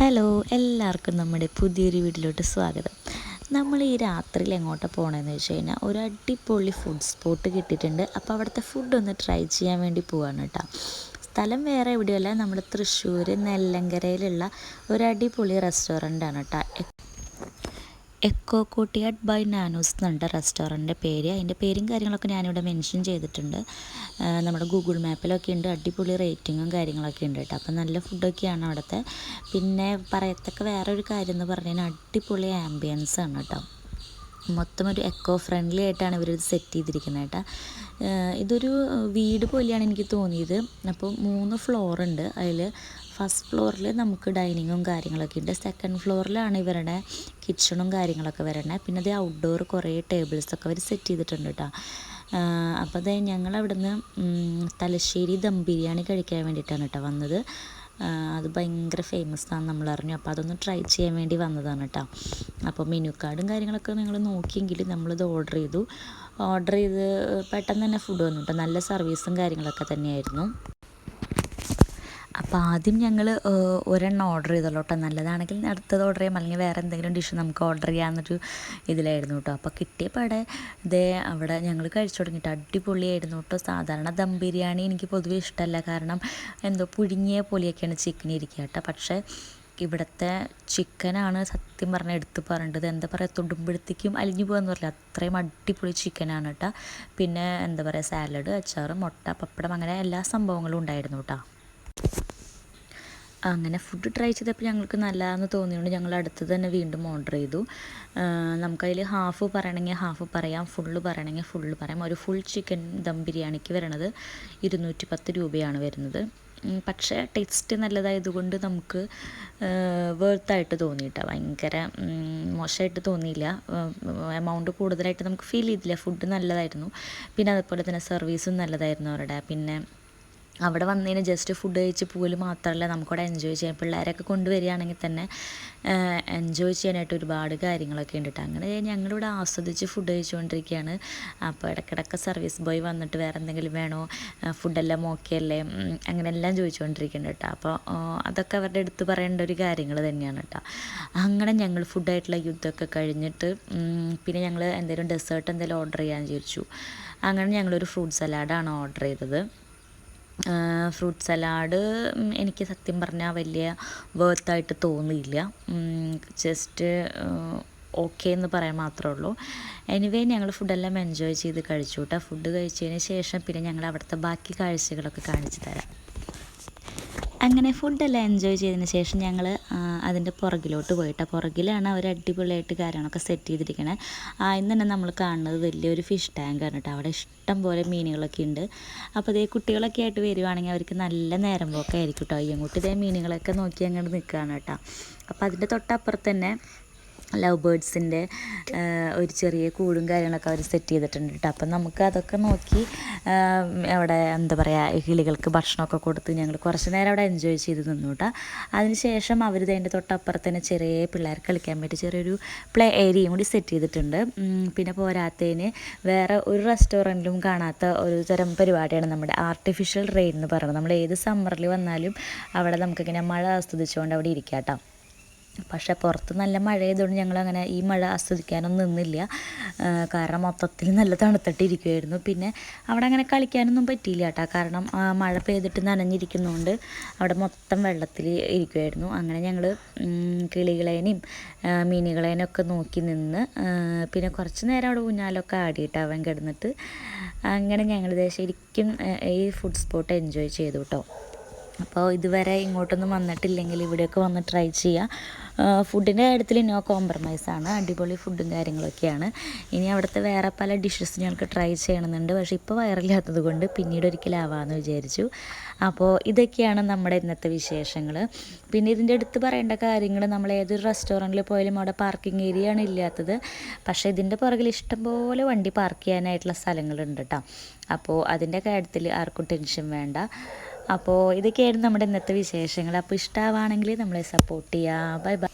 Hello എല്ലാവർക്കും നമ്മുടെ പുതിയൊരു വീട്ടിലോട്ട് സ്വാഗതം. നമ്മൾ ഈ രാത്രിയിൽ എങ്ങോട്ടാണ് പോകണമെന്ന് വെച്ച് കഴിഞ്ഞാൽ ഒരു അടിപൊളി ഫുഡ് സ്പോട്ട് കിട്ടിയിട്ടുണ്ട്. അപ്പോൾ അവിടുത്തെ ഫുഡ് ഒന്ന് ട്രൈ ചെയ്യാൻ വേണ്ടി പോവാണ് കേട്ടോ. സ്ഥലം വേറെ എവിടെയല്ല നമ്മുടെ തൃശ്ശൂർ നെല്ലങ്കരയിലുള്ള ഒരു അടിപൊളി റെസ്റ്റോറന്റാണ് കേട്ടോ. എക്കോ കൂട്ടിയാട്ട് ബൈ നാനൂസ് എന്നുണ്ട് റെസ്റ്റോറന്റിന്റെ പേര്. അതിന്റെ പേരും കാര്യങ്ങളൊക്കെ ഞാനിവിടെ മെൻഷൻ ചെയ്തിട്ടുണ്ട്. നമ്മുടെ ഗൂഗിൾ മാപ്പിലൊക്കെ ഉണ്ട്. അടിപൊളി റേറ്റിങ്ങും കാര്യങ്ങളൊക്കെ ഉണ്ട് കേട്ടോ. അപ്പം നല്ല ഫുഡൊക്കെയാണ് അവിടുത്തെ. പിന്നെ പറയത്തക്ക വേറൊരു കാര്യം എന്ന് പറഞ്ഞു കഴിഞ്ഞാൽ അടിപൊളി ആംബിയൻസ് ആണ് കേട്ടോ. മൊത്തം ഒരു എക്കോ ഫ്രണ്ട്ലി ആയിട്ടാണ് ഇവർ സെറ്റ് ചെയ്തിരിക്കുന്നത് കേട്ടോ. ഇതൊരു വീട് പോലെയാണ് എനിക്ക് തോന്നിയത്. അപ്പോൾ മൂന്ന് ഫ്ലോർ ഉണ്ട്. അതിൽ ഫസ്റ്റ് ഫ്ലോറിൽ നമുക്ക് ഡൈനിങ്ങും കാര്യങ്ങളൊക്കെ ഉണ്ട്. സെക്കൻഡ് ഫ്ലോറിലാണ് ഇവരുടെ കിച്ചണും കാര്യങ്ങളൊക്കെ വരണത് പിന്നെ അത് ഔട്ട്ഡോർ കുറേ ടേബിൾസൊക്കെ അവർ സെറ്റ് ചെയ്തിട്ടുണ്ട് കേട്ടോ അപ്പോൾ അതെ ഞങ്ങൾ അവിടുന്ന് തലശ്ശേരി ദം ബിരിയാണി കഴിക്കാൻ വേണ്ടിയിട്ടാണ് കേട്ടോ വന്നത്. അത് ഭയങ്കര ഫേമസ് ആണെന്ന് നമ്മൾ അറിഞ്ഞു. അപ്പോൾ അതൊന്ന് ട്രൈ ചെയ്യാൻ വേണ്ടി വന്നതാണ് കേട്ടോ അപ്പോൾ മെനു കാർഡും കാര്യങ്ങളൊക്കെ നിങ്ങൾ നോക്കിയെങ്കിൽ നമ്മളിത് ഓർഡർ ചെയ്തു. ഓർഡർ ചെയ്ത് പെട്ടെന്ന് തന്നെ ഫുഡ് വന്നു കേട്ടോ നല്ല സർവീസും കാര്യങ്ങളൊക്കെ തന്നെയായിരുന്നു. അപ്പോൾ ആദ്യം ഞങ്ങൾ ഒരെണ്ണം ഓർഡർ ചെയ്തല്ലോ കേട്ടോ നല്ലതാണെങ്കിൽ അടുത്തത് ഓർഡർ ചെയ്യാം. അല്ലെങ്കിൽ വേറെ എന്തെങ്കിലും ഡിഷ് നമുക്ക് ഓർഡർ ചെയ്യാമെന്നൊരു ഇതിലായിരുന്നു കേട്ടോ അപ്പോൾ കിട്ടിയപ്പോൾ അവിടെ ഇതേ അവിടെ ഞങ്ങൾ കഴിച്ചു തുടങ്ങിയിട്ട് അടിപൊളിയായിരുന്നു കേട്ടോ സാധാരണ ദം ബിരിയാണി എനിക്ക് പൊതുവെ ഇഷ്ടമല്ല കാരണം എന്തോ പുഴുങ്ങിയ പോലെയൊക്കെയാണ് ചിക്കൻ ഇരിക്കുക കേട്ടോ. പക്ഷേ ഇവിടുത്തെ ചിക്കനാണ് സത്യം പറഞ്ഞ എടുത്ത് പറയേണ്ടത്. എന്താ പറയുക തൊടുമ്പോഴത്തേക്കും അലിഞ്ഞു പോകാന്ന് പറയില്ല അത്രയും അടിപൊളി ചിക്കനാണ് കേട്ടോ പിന്നെ എന്താ പറയുക സാലഡ് അച്ചാറ് മുട്ട പപ്പടം അങ്ങനെ എല്ലാ സംഭവങ്ങളും ഉണ്ടായിരുന്നു കേട്ടോ അങ്ങനെ ഫുഡ് ട്രൈ ചെയ്തപ്പോൾ ഞങ്ങൾക്ക് നല്ലതാണെന്ന് തോന്നിയതുകൊണ്ട് ഞങ്ങൾ അടുത്ത് തന്നെ വീണ്ടും ഓർഡർ ചെയ്തു. നമുക്കതിൽ ഹാഫ് പറയണമെങ്കിൽ ഹാഫ് പറയാം ഫുള്ള് പറയണമെങ്കിൽ ഫുള്ള് പറയാം. ഒരു ഫുൾ ചിക്കൻ ദം ബിരിയാണിക്ക് വരണത് ഇരുന്നൂറ്റി പത്ത് രൂപയാണ് വരുന്നത്. പക്ഷേ ടേസ്റ്റ് നല്ലതായതുകൊണ്ട് നമുക്ക് വേർത്തായിട്ട് തോന്നിയിട്ട. ഭയങ്കര മോശമായിട്ട് തോന്നിയില്ല. എമൗണ്ട് കൂടുതലായിട്ട് നമുക്ക് ഫീൽ ചെയ്തില്ല. ഫുഡ് നല്ലതായിരുന്നു. പിന്നെ അതുപോലെ തന്നെ സർവീസും നല്ലതായിരുന്നു അവരുടെ. പിന്നെ അവിടെ വന്നതിന് ജസ്റ്റ് ഫുഡ് കഴിച്ച് പോകൽ മാത്രമല്ല നമുക്കവിടെ എൻജോയ് ചെയ്യാം പിള്ളേരൊക്കെ കൊണ്ടുവരികയാണെങ്കിൽ തന്നെ എൻജോയ് ചെയ്യാനായിട്ട് ഒരുപാട് കാര്യങ്ങളൊക്കെ ഉണ്ട് കേട്ടോ അങ്ങനെ ഞങ്ങളിവിടെ ആസ്വദിച്ച് ഫുഡ് കഴിച്ചുകൊണ്ടിരിക്കുകയാണ്. അപ്പോൾ ഇടയ്ക്കിടയ്ക്ക് സർവീസ് ബോയ് വന്നിട്ട് വേറെ എന്തെങ്കിലും വേണോ? ഫുഡെല്ലാം ഓക്കെ അല്ലേ? ഉം, അങ്ങനെ എല്ലാം ചോദിച്ചുകൊണ്ടിരിക്കുന്നുണ്ട് കേട്ടോ. അപ്പോൾ അതൊക്കെ അവരുടെ അടുത്ത് പറയേണ്ട ഒരു കാര്യങ്ങൾ തന്നെയാണ് കേട്ടോ. അങ്ങനെ ഞങ്ങൾ ഫുഡായിട്ടുള്ള യുദ്ധമൊക്കെ കഴിഞ്ഞിട്ട് പിന്നെ ഞങ്ങൾ എന്തെങ്കിലും ഡെസേർട്ട് എന്തെങ്കിലും ഓർഡർ ചെയ്യാൻ വിചാരിച്ചു. അങ്ങനെ ഞങ്ങളൊരു ഫ്രൂട്ട് സലാഡാണ് ഓർഡർ ചെയ്തത്. ഫ്രൂട്ട് സലാഡ് എനിക്ക് സത്യം പറഞ്ഞാൽ വലിയ വേർത്തായിട്ട് തോന്നിയില്ല. ജസ്റ്റ് ഓക്കെ എന്ന് പറയാൻ മാത്രമേ ഉള്ളൂ. എനിവേ ഞങ്ങൾ ഫുഡെല്ലാം എൻജോയ് ചെയ്ത് കഴിച്ചു കേട്ടോ ഫുഡ് കഴിച്ചതിന് ശേഷം പിന്നെ ഞങ്ങൾ അവിടുത്തെ ബാക്കി കാഴ്ചകളൊക്കെ കാണിച്ചു തരാം. അങ്ങനെ ഫുഡെല്ലാം എൻജോയ് ചെയ്തതിന് ശേഷം ഞങ്ങൾ അതിന്റെ പുറകിലോട്ട് പോയിട്ട് പുറകിലാണ് അവർ അടിപൊളിയായിട്ട് കാര്യങ്ങളൊക്കെ സെറ്റ് ചെയ്തിരിക്കണേ. ആദ്യം തന്നെ നമ്മൾ കാണുന്നത് വലിയൊരു ഫിഷ് ടാങ്കാണ് കേട്ടോ. അവിടെ ഇഷ്ടം പോലെ മീനുകളൊക്കെ ഉണ്ട്. അപ്പോൾ ഇതേ കുട്ടികളൊക്കെ ആയിട്ട് വരുവാണെങ്കിൽ അവർക്ക് നല്ല നേരം പോക്കായിരിക്കും കേട്ടോ. അയ്യൻകുട്ടി ഇതേ മീനുകളൊക്കെ നോക്കി അങ്ങോട്ട് നിൽക്കുകയാണ് കേട്ടോ. അപ്പോൾ അതിന്റെ തൊട്ടപ്പുറത്ത് തന്നെ ലവ് ബേർഡ്സിന്റെ ഒരു ചെറിയ കൂടും കാര്യങ്ങളൊക്കെ അവർ സെറ്റ് ചെയ്തിട്ടുണ്ട് കേട്ടോ അപ്പം നമുക്ക് അതൊക്കെ നോക്കി അവിടെ എന്താ പറയുക കിളികൾക്ക് ഭക്ഷണമൊക്കെ കൊടുത്ത് ഞങ്ങൾ കുറച്ച് നേരം അവിടെ എൻജോയ് ചെയ്ത് നിന്നു കേട്ടോ അതിനുശേഷം അവർ അതിന്റെ തൊട്ടപ്പുറത്ത് തന്നെ ചെറിയ പിള്ളേർക്ക് കളിക്കാൻ വേണ്ടി ചെറിയൊരു പ്ലേ ഏരിയയും കൂടി സെറ്റ് ചെയ്തിട്ടുണ്ട്. പിന്നെ പോരാത്തതിന് വേറെ ഒരു റെസ്റ്റോറന്റിലും കാണാത്ത ഒരു തരം പരിപാടിയാണ് നമ്മുടെ ആർട്ടിഫിഷ്യൽ റെയിൻ എന്ന് പറയുന്നത്. നമ്മൾ ഏത് സമ്മറിൽ വന്നാലും അവിടെ നമുക്കിങ്ങനെ മഴ ആസ്വദിച്ചുകൊണ്ട് അവിടെ ഇരിക്കാം കേട്ടോ പക്ഷേ പുറത്ത് നല്ല മഴ ആയതുകൊണ്ട് ഞങ്ങൾ അങ്ങനെ ഈ മഴ ആസ്വദിക്കാനൊന്നും നിന്നില്ല. കാരണം മൊത്തത്തിൽ നല്ല തണുത്തിട്ടിരിക്കുമായിരുന്നു പിന്നെ അവിടെ അങ്ങനെ കളിക്കാനൊന്നും പറ്റിയില്ല കേട്ടോ. കാരണം മഴ പെയ്തിട്ട് നനഞ്ഞിരിക്കുന്നതുകൊണ്ട് അവിടെ മൊത്തം വെള്ളത്തിൽ ഇരിക്കുമായിരുന്നു അങ്ങനെ ഞങ്ങൾ കിളികളേനെയും മീനുകളേനും ഒക്കെ നോക്കി നിന്ന് പിന്നെ കുറച്ച് നേരം അവിടെ ഊഞ്ഞാലൊക്കെ ആടിയിട്ട് അവൻ കിടന്നിട്ട് അങ്ങനെ ഞങ്ങൾ ശരിക്കും ഈ ഫുഡ് സ്പോട്ട് എൻജോയ് ചെയ്തു കേട്ടോ. അപ്പോൾ ഇതുവരെ ഇങ്ങോട്ടൊന്നും വന്നിട്ടില്ലെങ്കിൽ ഇവിടെയൊക്കെ വന്ന് ട്രൈ ചെയ്യുക ഫുഡിന്റെ കാര്യത്തിൽ നോ കോംപ്രമൈസ് ആണ്. അടിപൊളി ഫുഡും കാര്യങ്ങളൊക്കെയാണ്. ഇനി അവിടുത്തെ വേറെ പല ഡിഷസ് ഞങ്ങൾക്ക് ട്രൈ ചെയ്യണമെന്നുണ്ട്. പക്ഷേ ഇപ്പോൾ വയറില്ലാത്തത് കൊണ്ട് പിന്നീട് ഒരിക്കലാവാമെന്ന് വിചാരിച്ചു. അപ്പോൾ ഇതൊക്കെയാണ് നമ്മുടെ ഇന്നത്തെ വിശേഷങ്ങൾ. പിന്നെ ഇതിന്റെ അടുത്ത് പറയേണ്ട കാര്യങ്ങൾ നമ്മൾ ഏതൊരു റെസ്റ്റോറന്റിൽ പോയാലും അവിടെ പാർക്കിംഗ് ഏരിയ ആണ് ഇല്ലാത്തത്. പക്ഷേ ഇതിന്റെ പുറകിൽ ഇഷ്ടംപോലെ വണ്ടി പാർക്ക് ചെയ്യാനായിട്ടുള്ള സ്ഥലങ്ങളുണ്ട് കേട്ടോ അപ്പോൾ അതിന്റെ കാര്യത്തിൽ ആർക്കും ടെൻഷൻ വേണ്ട. അപ്പോൾ ഇതൊക്കെയായിരുന്നു നമ്മുടെ ഇന്നത്തെ വിശേഷങ്ങൾ. അപ്പോൾ ഇഷ്ടമാണെങ്കിൽ നമ്മളെ സപ്പോർട്ട് ചെയ്യുക ബൈ ബൈ